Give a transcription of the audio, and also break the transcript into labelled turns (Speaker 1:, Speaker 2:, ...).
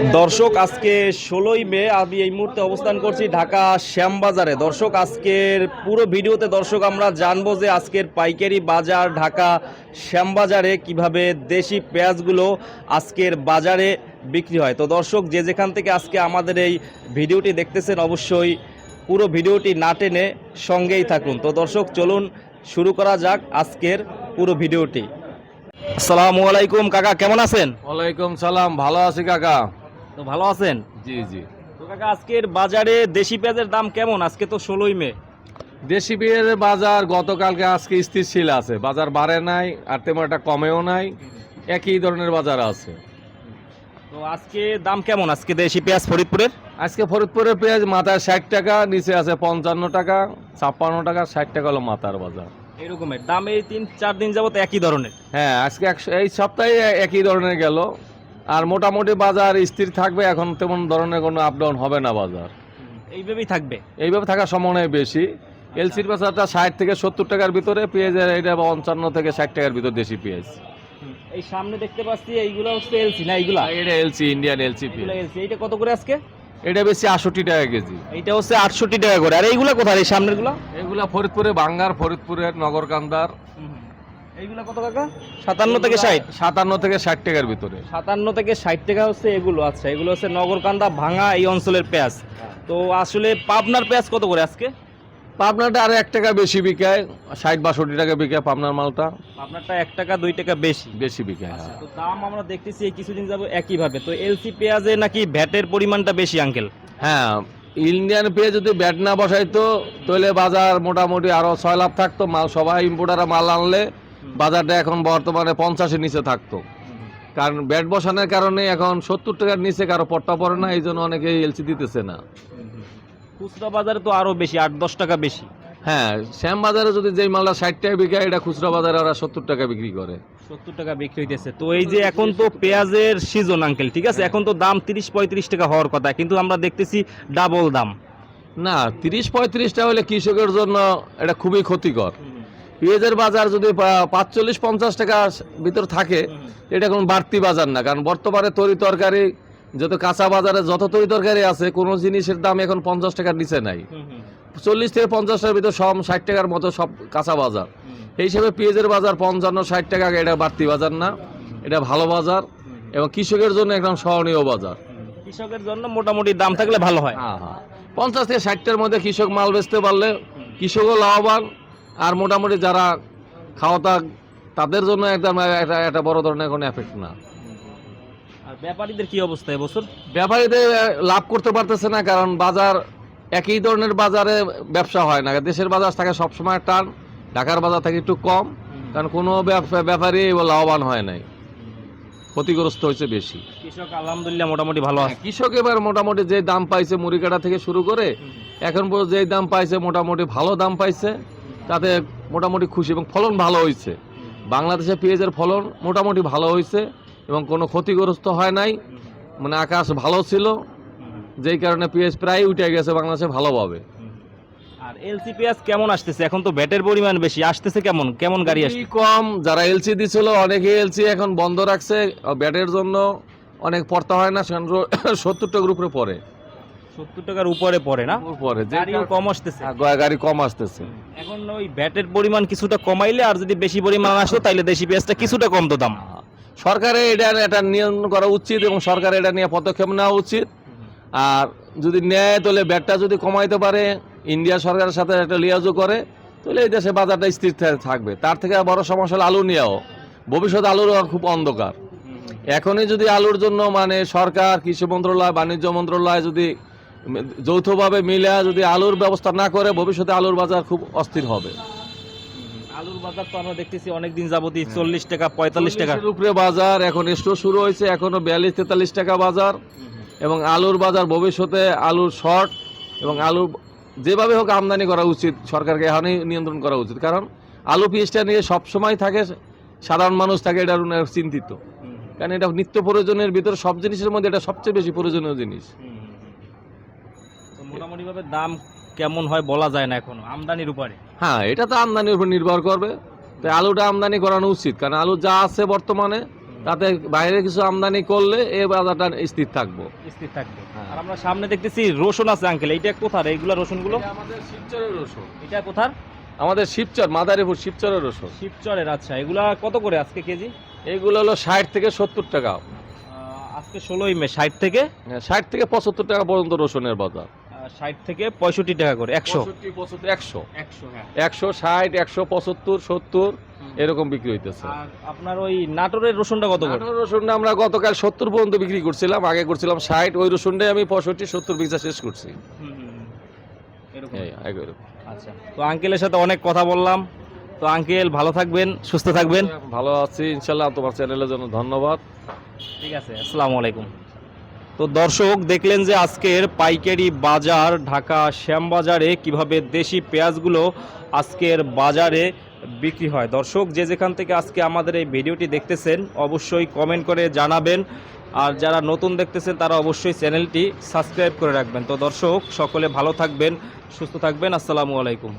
Speaker 1: দর্শক, আজকে ষোলোই মে, আমি এই মুহূর্তে অবস্থান করছি ঢাকা শ্যামবাজারে। দর্শক, আজকের পুরো ভিডিওতে দর্শক, আমরা জানব যে আজকের পাইকারি বাজার ঢাকা শ্যামবাজারে কীভাবে দেশি পেঁয়াজগুলো আজকের বাজারে বিক্রি হয়। তো দর্শক, যে যেখান থেকে আজকে আমাদের এই ভিডিওটি দেখতেছেন, অবশ্যই পুরো ভিডিওটি না টেনে সঙ্গেই থাকুন। তো দর্শক, চলুন শুরু করা যাক আজকের পুরো ভিডিওটি। আসসালামু আলাইকুম কাকা, কেমন আছেন?
Speaker 2: ওয়ালাইকুম সালাম, ভালো আছি কাকা।
Speaker 1: তো ভালো আছেন?
Speaker 2: জি জি।
Speaker 1: তো কাকা আজকের বাজারে দেশি পেঁয়াজের দাম কেমন? আজকে তো ষোলোই মে।
Speaker 2: দেশি পেঁয়াজের বাজার গতকালকে আজকে স্থিরশীল আছে। বাজার বাড়ে নাই আর তেমন একটা কমেও নাই। একই ধরনের বাজার আছে।
Speaker 1: তো আজকে দাম কেমন? আজকে দেশি পেঁয়াজ ফরিদপুরের?
Speaker 2: আজকে ফরিদপুরের পেঁয়াজ মাথায় ষাট টাকা নিচে আছে পঞ্চান্ন টাকা ছাপ্পান্ন টাকা ষাট টাকা হলো মাথার বাজার।
Speaker 1: এরকমের। দাম এই তিন চার দিন যাবত একই ধরনের।
Speaker 2: হ্যাঁ আজকে এই সপ্তাহে একই ধরনের গেল। আর মোটামুটি বাজার স্থির থাকবে এখন তেমন ধরনের কোনো আপ ডাউন হবে না বাজার।
Speaker 1: এইভাবেই থাকবে?
Speaker 2: এইভাবে থাকার সম্ভাবনাই বেশি। এলসির বাজারটা ষাট থেকে সত্তর টাকার ভিতরে পেঁয়াজের এটা পঞ্চান্ন থেকে ষাট টাকার ভিতরে দেশি পেঁয়াজ।
Speaker 1: এই সামনে দেখতে পাচ্ছি এইগুলো হচ্ছে এলসি না এইগুলা?
Speaker 2: এটা এলসি ইন্ডিয়ান এলসি
Speaker 1: এলসি এইটা কত করে আজকে?
Speaker 2: এটা বেশি আষট্টি টাকা কেজি।
Speaker 1: এইটা হচ্ছে আটষট্টি টাকা করে। আর এইগুলা কোথায় এই সামনেরগুলা
Speaker 2: এগুলা ফরিদপুরে বাঙ্গার ফরিদপুরের নগরকান্দার।
Speaker 1: এইগুলা কত টাকা? সাতান্ন থেকে ষাট।
Speaker 2: সাতান্ন থেকে ষাট টাকার ভিতরে।
Speaker 1: সাতান্ন থেকে ষাট টাকা হচ্ছে এগুলো আচ্ছা এগুলো হচ্ছে নগরকান্দা ভাঙা এই অঞ্চলের পেঁয়াজ। তো আসলে পাবনার পেঁয়াজ কত করে আজকে?
Speaker 2: পাবনাটা আরও এক টাকা বেশি বিকায় ষাট বাষট্টি টাকা বিকায় পাবনার মালটা।
Speaker 1: পাবনারটা এক টাকা দুই টাকা বেশি।
Speaker 2: বেশি বিকায় হ্যাঁ।
Speaker 1: তো দাম আমরা দেখতেছি এই কিছুদিন যাব একইভাবে। তো এলসি পেঁয়াজে নাকি ভ্যাটের পরিমাণটা বেশি আঙ্কেল?
Speaker 2: হ্যাঁ ইন্ডিয়ান পেঁয়াজ যদি ব্যাট না বসাইতো তাহলে বাজার মোটামুটি আরও ছয় লাভ থাকতো। মাল সবাই ইম্পোর্টাররা মাল আনলে বাজারটা এখন বর্তমানে পঞ্চাশের নিচে থাকতো। কারণ ব্যাট বসানোর কারণে এখন সত্তর টাকার নিচে কারও পট্টা পড়ে না এই জন্য অনেকে এলসি দিতেছে না।
Speaker 1: খুচরা বাজারে তো আরও বেশি আট দশ টাকা বেশি।
Speaker 2: হ্যাঁ শ্যাম বাজারে যদি যেই মালটা ষাট টাকা বিকায় এটা খুচরা বাজারে ওরা সত্তর টাকা বিক্রি করে।
Speaker 1: সত্তর টাকা বিক্রি হইতেছে। তো এই যে এখন তো পেঁয়াজের সিজন আঙ্কেল ঠিক আছে? এখন তো দাম তিরিশ পঁয়ত্রিশ টাকা হওয়ার কথা কিন্তু আমরা দেখতেছি ডাবল দাম।
Speaker 2: না তিরিশ পঁয়ত্রিশটা হলে কৃষকের জন্য এটা খুবই ক্ষতিকর। পেঁয়াজের বাজার যদি পাঁচচল্লিশ পঞ্চাশ টাকা ভিতর থাকে এটা কোনো বাড়তি বাজার না। কারণ বর্তমানে তরি তরকারি যত কাঁচা বাজারে যত তরি তরকারি আছে কোনো জিনিসের দাম এখন পঞ্চাশ টাকার নিচে নাই। চল্লিশ থেকে পঞ্চাশ টাকার ভিতর সব ষাট টাকার মতো সব কাঁচা বাজার। এই হিসেবে পেঁয়াজের বাজার পঞ্চান্ন ষাট টাকা এটা বাড়তি বাজার না। এটা ভালো বাজার এবং কৃষকের জন্য একদম সহনীয় বাজার।
Speaker 1: কৃষকের জন্য মোটামুটি দাম থাকলে ভালো হয়।
Speaker 2: হ্যাঁ হ্যাঁ। পঞ্চাশ থেকে ষাটটার মধ্যে কৃষক মাল বেচতে পারলে কৃষকও লাভবান। আর মোটামুটি যারা খাওয়াতা তাদের জন্য একদম একটা একটা বড় ধরনের কোনো এফেক্ট না।
Speaker 1: আর ব্যাপারীদের কি অবস্থা এবছর?
Speaker 2: ব্যাপারীদের লাভ করতে পারতেছে না কারণ বাজার একই ধরনের বাজারে ব্যবসা হয় না। দেশের বাজার থাকে সবসময় টান ঢাকার বাজার থাকে একটু কম কারণ কোনো ব্যাপারী লাভবান হয় নাই। ক্ষতিগ্রস্ত হয়েছে বেশি।
Speaker 1: কৃষক আলহামদুলিল্লাহ মোটামুটি ভালো আছে।
Speaker 2: কৃষক এবার মোটামুটি যে দাম পাইছে মুড়ি কাটা থেকে শুরু করে এখন পর্যন্ত যে দাম পাইছে মোটামুটি ভালো দাম পাইছে। তাতে মোটামুটি খুশি এবং ফলন ভালো হয়েছে। বাংলাদেশে পেঁয়াজের ফলন মোটামুটি ভালো হয়েছে এবং কোনো ক্ষতিগ্রস্ত হয় নাই। মানে আকাশ ভালো ছিল যেই কারণে পেঁয়াজ প্রায় উঠে গেছে বাংলাদেশে ভালোভাবে।
Speaker 1: আর এলসি পেঁয়াজ কেমন আসতেছে? এখন তো ব্যাটের পরিমাণ বেশি আসতেছে কেমন? কেমন গাড়ি আসছে?
Speaker 2: কম যারা এলসি দিছিল অনেকে এলসি এখন বন্ধ রাখছে ব্যাটের জন্য অনেক পড়তে হয় না সত্তর টাকার উপরে পড়ে।
Speaker 1: সত্তর টাকার উপরে পড়ে না?
Speaker 2: পরে যে
Speaker 1: গাড়িও কম আসতেছে।
Speaker 2: হ্যাঁ, গাড়ি কম আসতেছে।
Speaker 1: এখন ওই ভ্যাটের পরিমাণ কিছুটা কমাইলে আর যদি বেশি পরিমাণ আসতো তাহলে দেশি পেঁয়াজটা কিছুটা কমতো দাম।
Speaker 2: সরকারের এটা এটা নিয়ন্ত্রণ করা উচিত এবং সরকারের এটা নিয়ে পদক্ষেপ নেওয়া উচিত। আর যদি নেয় তাহলে ব্যাটটা যদি কমাইতে পারে ইন্ডিয়া সরকারের সাথে একটা লিয়াজও করে তাহলে এই দেশে বাজারটা স্থির থাকবে। তার থেকে বড় সমস্যা হলো আলু নিয়েও। ভবিষ্যতে আলুর খুব অন্ধকার। এখনই যদি আলুর জন্য মানে সরকার কৃষি মন্ত্রণালয় বাণিজ্য মন্ত্রণালয় যদি যৌথভাবে মিলে যদি আলুর ব্যবস্থা না করে ভবিষ্যতে আলুর বাজার খুব অস্থির হবে।
Speaker 1: আলুর বাজার তো আমরা দেখতেছি অনেকদিন যাবতই চল্লিশ টাকা পঁয়তাল্লিশ টাকা।
Speaker 2: উপরে বাজার এখন স্টোর শুরু হয়েছে এখনও বিয়াল্লিশ তেতাল্লিশ টাকা বাজার। এবং আলুর বাজার ভবিষ্যতে আলুর শর্ট এবং আলু যেভাবে হোক আমদানি করা উচিত সরকারকে এখনই নিয়ন্ত্রণ করা উচিত। কারণ আলু পিসটা নিয়ে সবসময় থাকে সাধারণ মানুষ থাকে এটার নিয়ে চিন্তিত কারণ এটা নিত্য প্রয়োজনের ভিতরে সব জিনিসের মধ্যে এটা সবচেয়ে বেশি প্রয়োজনীয় জিনিস।
Speaker 1: তো মোটামুটি ভাবে দাম কেমন হয় বলা যায় না এখনও আমদানির উপরে।
Speaker 2: হ্যাঁ এটা তো আমদানির উপর নির্ভর করবে। তাই আলুটা আমদানি করানো উচিত কারণ আলু যা আছে বর্তমানে তাতে বাইরে কিছু আমদানি করলে এই বাজারটা স্থির থাকব।
Speaker 1: স্থির থাকবে।
Speaker 2: হ্যাঁ।
Speaker 1: আর আমরা সামনে দেখতেছি রসুন আছে আঙ্কেল এইটা কোথার? এইগুলা রসুনগুলো?
Speaker 2: আমাদের শিবচরের রসুন।
Speaker 1: এটা কোথার?
Speaker 2: আমাদের শিবচর মাদারীপুর শিবচরের রসুন।
Speaker 1: শিবচরের আচ্ছা। এগুলা কত করে আজকে কেজি?
Speaker 2: এইগুলো হলো ষাট থেকে সত্তর টাকা।
Speaker 1: আজকে ষোলোই মে ষাট থেকে?
Speaker 2: ষাট থেকে পঁচাত্তর টাকা পর্যন্ত রসুনের বাজার।
Speaker 1: ষাট থেকে পঁয়ষট্টি টাকা করে একশো।
Speaker 2: একশো।
Speaker 1: একশো হ্যাঁ।
Speaker 2: একশো ষাট একশো পঁচাত্তর সত্তর এরকম বিক্রি হইতেছে।
Speaker 1: আপনার ওই নাটোরের রসুনটা কত করে?
Speaker 2: রসুনটা আমরা গতকাল সত্তর পর্যন্ত বিক্রি করছিলাম আগে করছিলাম ষাট ওই রসুনটাই আমি পঁয়ষট্টি সত্তর বিঘা শেষ করছি।
Speaker 1: আচ্ছা। তো আঙ্কেলের সাথে অনেক কথা বললাম। তো আঙ্কেল ভালো থাকবেন সুস্থ থাকবেন।
Speaker 2: ভালো আছি ইনশাল্লাহ তোমার চ্যানেলের জন্য ধন্যবাদ।
Speaker 1: ঠিক আছে আসসালামু আলাইকুম। তো দর্শক, দেখলেন যে আজকের পাইকারি বাজার ঢাকা শ্যামবাজারে কীভাবে দেশি পেঁয়াজগুলো আজকের বাজারে বিক্রি হয়। দর্শক, যে যেখান থেকে আজকে আমাদের এই ভিডিওটি দেখতেছেন, অবশ্যই কমেন্ট করে জানাবেন। আর যারা নতুন দেখতেছেন, তারা অবশ্যই চ্যানেলটি সাবস্ক্রাইব করে রাখবেন। তো দর্শক, সকলে ভালো থাকবেন, সুস্থ থাকবেন। আসসালামু আলাইকুম।